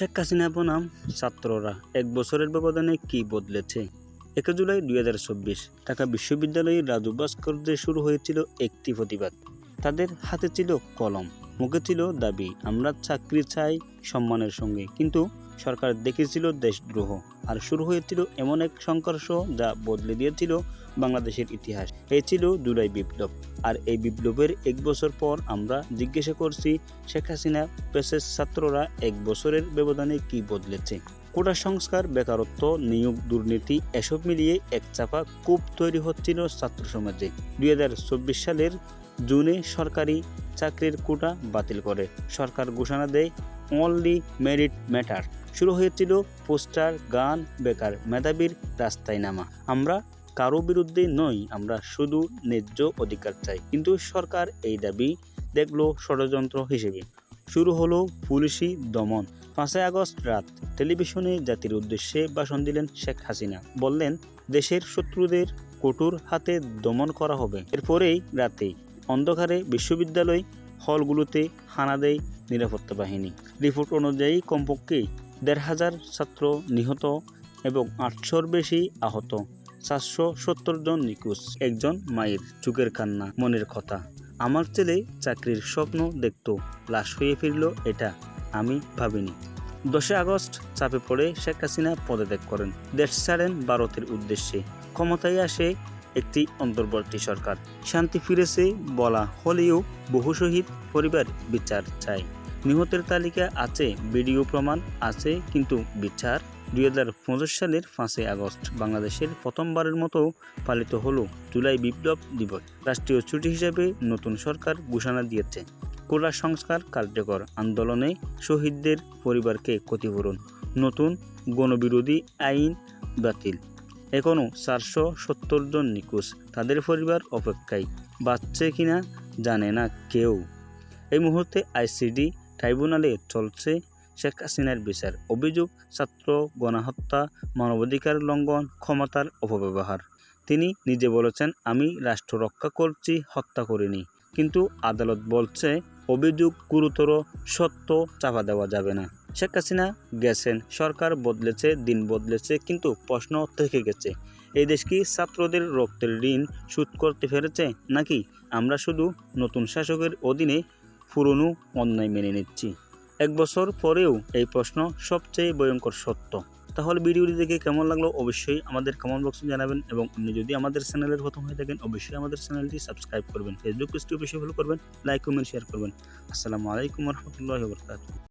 শেখ হাসিনা বনাম ছাত্ররা এক বছরের ব্যবধানে কি বদলেছে? একে জুলাই দুই হাজার চব্বিশ, ঢাকা বিশ্ববিদ্যালয়ের রাজু ভাস্কর্যে শুরু হয়েছিল একটি প্রতিবাদ। তাদের হাতে ছিল কলম, মুখে ছিল দাবি, আমরা চাকরি চাই সম্মানের সঙ্গে। কিন্তু সরকার দেখেছিল দেশদ্রোহ। আর শুরু হয়েছিল এমন এক সংঘর্ষ যা বদলে দিয়েছিল বাংলাদেশের ইতিহাস। এই ছিল জুলাই বিপ্লব। আর এই বিপ্লবের এক বছর পর আমরা জিজ্ঞাসা করছি, শেখ হাসিনা প্রেসের ছাত্ররা এক বছরের ব্যবধানে কি বদলেছে? কোটা সংস্কার, বেকারত্ব, নিয়োগ, দুর্নীতি এসব মিলিয়ে এক চাপা কূপ তৈরি হচ্ছিল ছাত্র সমাজে। দুই হাজার চব্বিশ সালের জুনে সরকারি চাকরির কোটা বাতিল করে। সরকার ঘোষণা দেয়, অনলি মেরিট ম্যাটার। শুরু হয়েছিল পোস্টার, গান, বেকার মেধাবীর রাস্তায় নামা আমরা কারও বিরুদ্ধে নই, আমরা শুধু ন্যায্য অধিকার চাই। কিন্তু সরকার এই দাবি দেখল ষড়যন্ত্র হিসেবে। শুরু হলো পুলিশি দমন। পাঁচই আগস্ট রাত টেলিভিশনে জাতির উদ্দেশ্যে ভাষণ দিলেন শেখ হাসিনা। বললেন, দেশের শত্রুদের কঠোর হাতে দমন করা হবে। এরপরেই রাতে অন্ধকারে বিশ্ববিদ্যালয় হলগুলোতে হানা দেয় নিরাপত্তা বাহিনী। রিপোর্ট অনুযায়ী কমপক্ষে দেড় হাজার ছাত্র নিহত এবং আটশোর বেশি আহত। চারশো সত্তর জন নিখোঁজ, একজন মায়ের চুকের কান্না, মনের কথা। আমার ছেলে চাকরির স্বপ্ন দেখত, লাশ হয়ে ফিরল এটা আমি ভাবিনি। দশই আগস্ট চাপে পড়ে শেখ হাসিনা পদত্যাগ করেন। দেশ ছাড়েন ভারতের উদ্দেশ্যে। ক্ষমতায় আসে একটি অন্তর্বর্তী সরকার। শান্তি ফিরেছে বলা হলেও বহু শহীদ পরিবার বিচার চায়। নিহতের তালিকা আছে ভিডিও প্রমাণ, আছে কিন্তু বিচার। দুই হাজার পঁচিশ সালের পাঁচই আগস্ট বাংলাদেশের প্রথমবারের মতো পালিত হলো জুলাই বিপ্লব দিবস। রাষ্ট্রীয় ছুটি হিসেবে নতুন সরকার ঘোষণা দিয়েছে। কোলা সংস্কার কার্যকর আন্দোলনে শহীদদের পরিবারকে ক্ষতিপূরণ। নতুন গণবিরোধী আইন বাতিল। এখনও চারশো সত্তর জন নিখোঁজ। তাদের পরিবার অপেক্ষায় বাঁচছে কিনা জানে না কেউ। এই মুহূর্তে আইসিডি ট্রাইব্যুনালে চলছে শেখ হাসিনার বিচার। অভিযোগ, ছাত্র গণহত্যা, মানবাধিকার লঙ্ঘন, ক্ষমতার অপব্যবহার। তিনি নিজে বলেছেন, আমি রাষ্ট্র রক্ষা করছি, হত্যা করিনি। কিন্তু আদালত বলছে, অভিযোগ গুরুতর, সত্য, চাপা দেওয়া যাবে না। শেখ হাসিনা গেছেন, সরকার বদলেছে, দিন বদলেছে, কিন্তু প্রশ্ন থেকে গেছে, এই দেশ কি ছাত্রদের রক্তের ঋণ শোধ করতে পেরেছে নাকি আমরা শুধু নতুন শাসকের অধীনে পুরনো অন্যায় মেনে নিচ্ছি। এক বছর পরেও এই প্রশ্ন সবচেয়ে ভয়ঙ্কর সত্য। তাহলে ভিডিওটি দেখে কেমন লাগল অবশ্যই আমাদের কমেন্ট বক্সে জানাবেন এবং আপনি যদি আমাদের চ্যানেলের প্রথম হয়ে থাকেন, অবশ্যই আমাদের চ্যানেলটি সাবস্ক্রাইব করবেন। ফেসবুক পেজটি অবশ্যই ফলো করবেন লাইক কমেন্ট শেয়ার করবেন। আসসালামু আলাইকুম রহমতুল্লাহ বরকাত